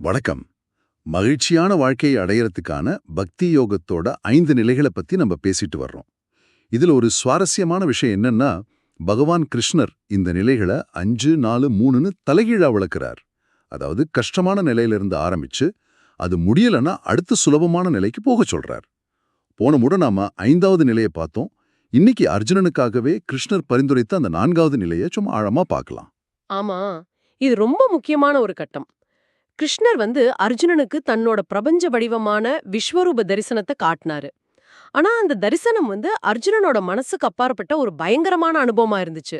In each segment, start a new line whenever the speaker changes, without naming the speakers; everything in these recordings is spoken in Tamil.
வணக்கம். மகிழ்ச்சியான வாழ்க்கையை அடையறதுக்கான பக்தி யோகத்தோட ஐந்து நிலைகளை பத்தி நம்ம பேசிட்டு வர்றோம். இதுல ஒரு சுவாரஸ்யமான விஷயம் என்னன்னா பகவான் கிருஷ்ணர் இந்த நிலைகளை அஞ்சு நாலு மூணுன்னு தலைகீழா வளர்க்கிறார் அதாவது கஷ்டமான நிலையிலிருந்து ஆரம்பிச்சு அது முடியலன்னா அடுத்த சுலபமான நிலைக்கு போக சொல்றார். போன முறை நாம ஐந்தாவது நிலையை பார்த்தோம். இன்னைக்கு அர்ஜுனனுக்காகவே கிருஷ்ணர் பரிந்துரைத்த அந்த நான்காவது நிலையை சும்மா ஆழமா பார்க்கலாம்.
ஆமா. இது ரொம்ப முக்கியமான ஒரு கட்டம். கிருஷ்ணர் வந்து அர்ஜுனனுக்கு தன்னோட பிரபஞ்ச வடிவமான விஸ்வரூப தரிசனத்தை காட்டினாரு. ஆனா அந்த தரிசனம் வந்து அர்ஜுனனோட மனசுக்கு அப்பாற்பட்ட ஒரு பயங்கரமான அனுபவமா இருந்துச்சு.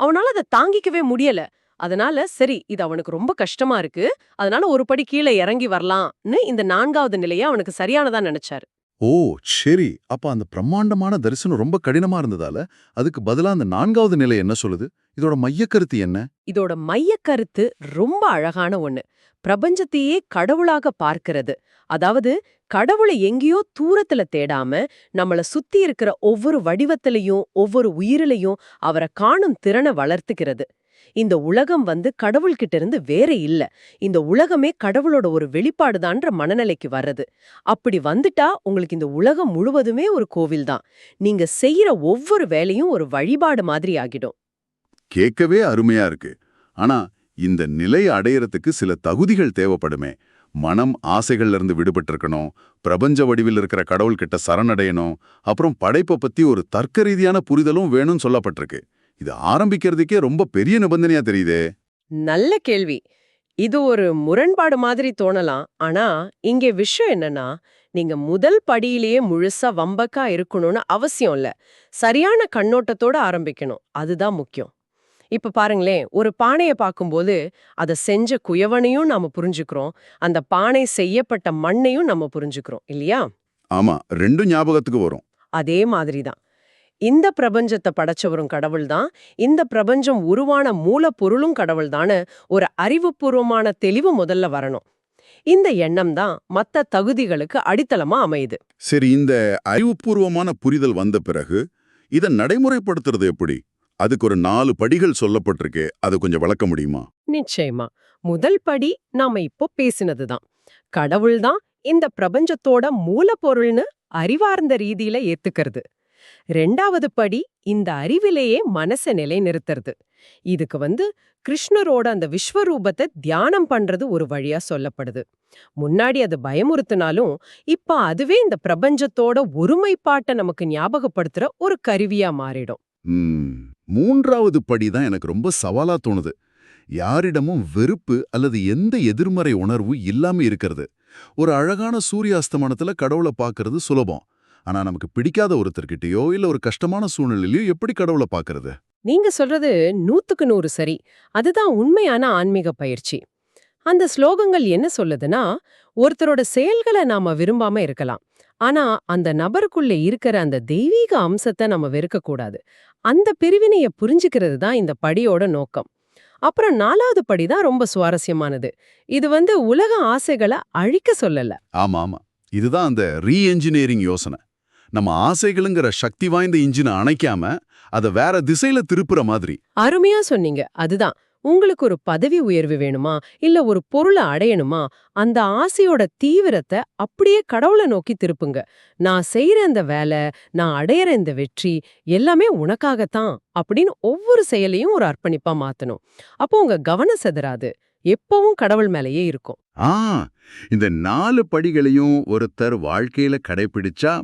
அவனால அதை தாங்கிக்கவே முடியல. அதனால சரி இது அவனுக்கு ரொம்ப கஷ்டமா இருக்கு. அதனால ஒரு படி கீழே இறங்கி வரலாம்னு இந்த நான்காவது நிலையை அவனுக்கு சரியானதா நினைச்சாரு.
ஓ சரி. அப்ப அந்த பிரம்மாண்டமான தரிசனம் ரொம்ப கடினமா இருந்ததால அதுக்கு பதிலா அந்த நான்காவது நிலை என்ன சொல்லுது? இதோட மையக்கருத்து என்ன?
இதோட மையக் கருத்து ரொம்ப அழகான ஒண்ணு. பிரபஞ்சத்தையே கடவுளாக பார்க்கிறது. அதாவது கடவுளை எங்கேயோ தூரத்துல தேடாம நம்மள சுத்தி இருக்கிற ஒவ்வொரு வடிவத்திலையும் ஒவ்வொரு உயிரிலையும் அவரை காணும் திறனை வளர்த்துக்கிறது. இந்த உலகம் வந்து கடவுள்கிட்ட இருந்து வேற இல்ல. இந்த உலகமே கடவுளோட ஒரு வெளிப்பாடுதான்ற மனநிலைக்கு வர்றது. அப்படி வந்துட்டா உங்களுக்கு இந்த உலகம் முழுவதுமே ஒரு கோவில்தான் நீங்க செய்யற ஒவ்வொரு வேலையும் ஒரு வழிபாடு மாதிரி ஆகிடும்.
கேட்கவே அருமையா இருக்கு. ஆனா இந்த நிலை அடையறதுக்கு சில தகுதிகள் தேவைப்படுமே. மனம் ஆசைகள்ல இருந்து விடுபட்டிருக்கணும். பிரபஞ்ச வடிவில் இருக்கிற கடவுள்கிட்ட சரணடையணும். அப்புறம் படைப்பை பத்தி ஒரு தர்க்க ரீதியான புரிதலும் வேணும்னு சொல்லப்பட்டிருக்கு. இது ஆரம்பிக்கிறதுக்கே ரொம்ப பெரிய நிபந்தனையா தெரியுதே.
நல்ல கேள்வி. இது ஒரு முரண்பாடு மாதிரி தோணலாம். ஆனா இங்கே விஷயம் என்னன்னா நீங்க முதல் படியிலேயே முழுசா வம்பக்கா இருக்கணும்னு அவசியம் இல்ல. சரியான கண்ணோட்டத்தோட ஆரம்பிக்கணும். அதுதான் முக்கியம். இப்ப பாருங்களேன் ஒரு பானைய பார்க்கும்போது அதை செஞ்ச குயவனையும் நாம புரிஞ்சுக்கிறோம். அந்த பானை செய்யப்பட்ட மண்ணையும் நம்ம புரிஞ்சுக்கிறோம். இல்லையா?
ஆமா ரெண்டும் ஞாபகத்துக்கு வரும்.
அதே மாதிரிதான். இந்த பிரபஞ்சத்தை படைச்சவரும் கடவுள்தான். இந்த பிரபஞ்சம் உருவான மூலப்பொருளும் கடவுள்தான்னு ஒரு அறிவுபூர்வமான தெளிவு முதல்ல வரணும். இந்த எண்ணம் தான் மத்த தகுதிகளுக்கு அடித்தளமா அமையுது.
சரி இந்த அறிவுபூர்வமான புரிதல் வந்த பிறகு இதை நடைமுறைப்படுத்துறது எப்படி? அதுக்கு ஒரு நாலு படிகள் சொல்லப்பட்டிருக்கே. அதை கொஞ்சம் விளக்க முடியுமா?
நிச்சயமா. முதல் படி நாம இப்போ பேசினதுதான் கடவுள்தான் இந்த பிரபஞ்சத்தோட மூலப்பொருள்னு அறிவார்ந்த ரீதியில ஏத்துக்கிறது. ரெண்டாவது படி இந்த அறிவிலேயே மனச நிலைநிறுத்துறது. இதுக்கு வந்து கிருஷ்ணரோட அந்த விஸ்வரூபத்தை தியானம் பண்றது ஒரு வழியா சொல்லப்படுது. முன்னாடி அது பயமுறுத்தினாலும் இப்ப அதுவே இந்த பிரபஞ்சத்தோட ஒருமைப்பாட்டை நமக்கு ஞாபகப்படுத்துற ஒரு கருவியா மாறிடும்.
மூன்றாவது படி தான் எனக்கு ரொம்ப சவாலா தோணுது. யாரிடமும் வெறுப்பு அல்லது எந்த எதிர்மறை உணர்வு இல்லாம இருக்கிறது. ஒரு அழகான சூரிய அஸ்தமனத்துல கடவுளை பார்க்கறது சுலபம். ஆனா நமக்கு பிடிக்காத ஒருத்தர்கிட்டயோ இல்ல ஒரு கஷ்டமான சூழ்நிலையிலயோ எப்படி கடவுளை பார்க்கறது?
நீங்க சொல்றது நூத்துக்கு நூறு சரி. அதுதான் உண்மையான ஆன்மீக பயிற்சி. அந்த ஸ்லோகங்கள் என்ன சொல்லுதுன்னா ஒருத்தரோட செயல்களை நாம விரும்பாம இருக்கலாம். ஆனா அந்த நபருக்குள்ள இருக்கிற அந்த தெய்வீக அம்சத்தை நம்ம வெறுக்க கூடாது அந்த பிரிவினைய புரிஞ்சுக்கிறது தான் இந்த படியோட நோக்கம். அப்புறம் நாலாவது படி தான் ரொம்ப சுவாரஸ்யமானது. இது வந்து உலக ஆசைகளை அழிக்க சொல்லல.
ஆமா ஆமா இதுதான் அந்த ரீஎன்ஜினியரிங் யோசனை. நம்ம ஆசைகளுங்கிற சக்தி வாய்ந்த இன்ஜினை அணைக்காம அதை வேற திசையில திருப்புற மாதிரி.
அருமையா சொன்னீங்க. அதுதான். உங்களுக்கு ஒரு பதவி உயர்வு வேணுமா? இல்ல ஒரு பொருளை அடையணுமா? அந்த ஆசையோட தீவிரத்தை அப்படியே கடவுளை நோக்கி திருப்புங்க. நான் செய்யற இந்த வேலை நான் அடையற இந்த வெற்றி எல்லாமே உனக்காகத்தான் அப்படின்னு ஒவ்வொரு செயலையும் ஒரு அர்ப்பணிப்பா மாத்தணும். அப்போ உங்க கவனம் செதறாது. எப்பவும் கடவுள் மேலேயே இருக்கும்.
ஆ இந்த நாலு படிகளையும் ஒருத்தர் வாழ்க்கையில கடைபிடிச்சா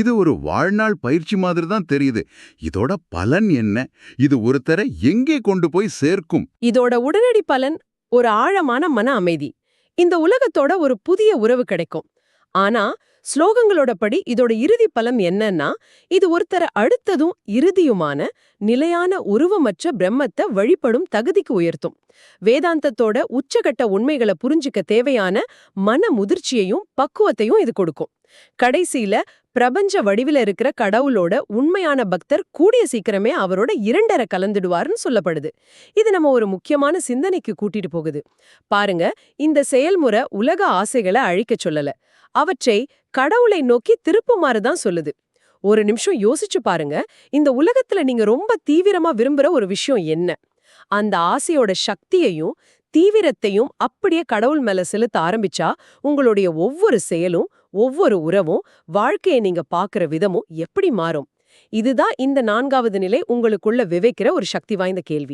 இது ஒரு வாழ்நாள் பயிற்சி மாதிரி தான் தெரியுது. இதோட பலன் என்ன? இது ஒருத்தரை எங்கே கொண்டு போய் சேர்க்கும்?
இதோட உடனடி பலன் ஒரு ஆழமான மன அமைதி. இந்த உலகத்தோட ஒரு புதிய உறவு கிடைக்கும். ஆனா ஸ்லோகங்களோட படி இதோட இறுதி பலம் என்னன்னா இது ஒருத்தர அடுத்ததும் இறுதியுமான நிலையான உருவமற்ற பிரம்மத்தை வழிபடும் தகுதிக்கு உயர்த்தும். வேதாந்தத்தோட உச்சகட்ட உண்மைகளை புரிஞ்சுக்க தேவையான மன முதிர்ச்சியையும் பக்குவத்தையும் இது கொடுக்கும். கடைசியில பிரபஞ்ச வடிவில இருக்கிற கடவுளோட உண்மையான பக்தர் கூடிய சீக்கிரமே அவரோட இரண்டரை கலந்துடுவார்னு சொல்லப்படுது. இது நம்ம ஒரு முக்கியமான சிந்தனைக்கு கூட்டிட்டு போகுது. பாருங்க இந்த செயல்முறை உலக ஆசைகளை அழிக்கச் சொல்லல. அவற்றை கடவுளை நோக்கி திருப்புமாறு தான் சொல்லுது. ஒரு நிமிஷம் யோசிச்சு பாருங்க இந்த உலகத்துல நீங்க ரொம்ப தீவிரமா விரும்புற ஒரு விஷயம் என்ன? அந்த ஆசையோட சக்தியையும் தீவிரத்தையும் அப்படியே கடவுள் மேல செலுத்த ஆரம்பிச்சா உங்களுடைய ஒவ்வொரு செயலும் ஒவ்வொரு உறவும் வாழ்க்கையை நீங்க பாக்குற விதமும் எப்படி மாறும்? இதுதான் இந்த நான்காவது நிலை உங்களுக்குள்ள விவைக்கிற ஒரு சக்தி வாய்ந்த கேள்வி.